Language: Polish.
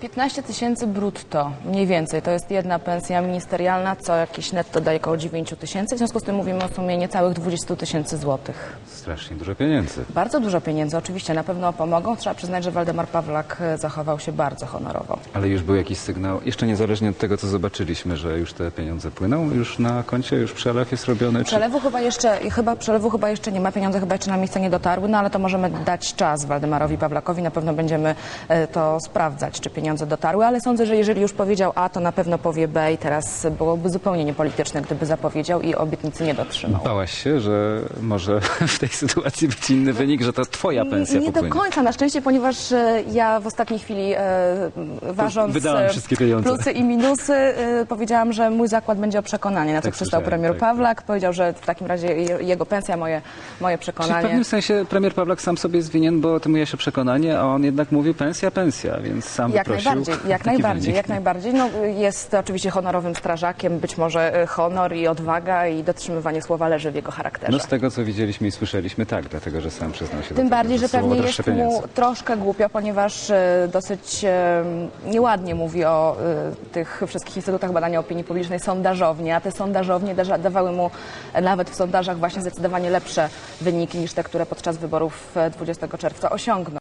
15 tysięcy brutto, mniej więcej. To jest jedna pensja ministerialna, co jakiś netto daje około 9 tysięcy. W związku z tym mówimy o sumie niecałych 20 tysięcy złotych. Strasznie dużo pieniędzy. Bardzo dużo pieniędzy, oczywiście, na pewno pomogą. Trzeba przyznać, że Waldemar Pawlak e, zachował się bardzo honorowo. Ale już był jakiś sygnał, jeszcze niezależnie od tego, co zobaczyliśmy, że już te pieniądze płyną, już na koncie, już przelew jest robiony. Czy... Przelewu chyba jeszcze, chyba przelewu chyba jeszcze nie ma, pieniądze chyba jeszcze na miejsce nie dotarły, no ale to możemy dać czas Waldemarowi Pawlakowi, na pewno będziemy e, to sprawdzać, czy pieniądze dotarły, ale sądzę, że jeżeli już powiedział A, to na pewno powie B i teraz byłoby zupełnie niepolityczne, gdyby zapowiedział i obietnicy nie dotrzymał. Bałaś się, że może w tej sytuacji być inny wynik, że to twoja pensja Nie do końca na szczęście, ponieważ e, ja w ostatniej chwili e, ważąc Wydałem e, wszystkie pieniądze. plusy i minusy, e, powiedziałam, że mój zakład będzie o przekonanie. Na co Tak przystał słyszałem, premier tak. Pawlak. Powiedział, że w takim razie je- jego pensja, moje, moje Czyli w przekonanie. pewnym sensie premier Pawlak sam sobie jest winien, bo temu ja się przekonanie, a on jednak mówi pensja, pensja, więc sam Jak. Najbardziej, jak najbardziej, jak najbardziej. No, jest oczywiście honorowym strażakiem, być może e, honor i odwaga i dotrzymywanie słowa leży w jego charakterze. No z tego, co widzieliśmy i słyszeliśmy, tak, dlatego, że sam przyznał się do Tym tego, bardziej, że pewnie jest mu troszkę głupio, ponieważ e, dosyć e, nieładnie mówi o tych wszystkich instytutach badania opinii publicznej, sondażownie, a te sondażownie da- dawały mu nawet w sondażach właśnie zdecydowanie lepsze wyniki niż te, które podczas wyborów e, 20 czerwca osiągnął.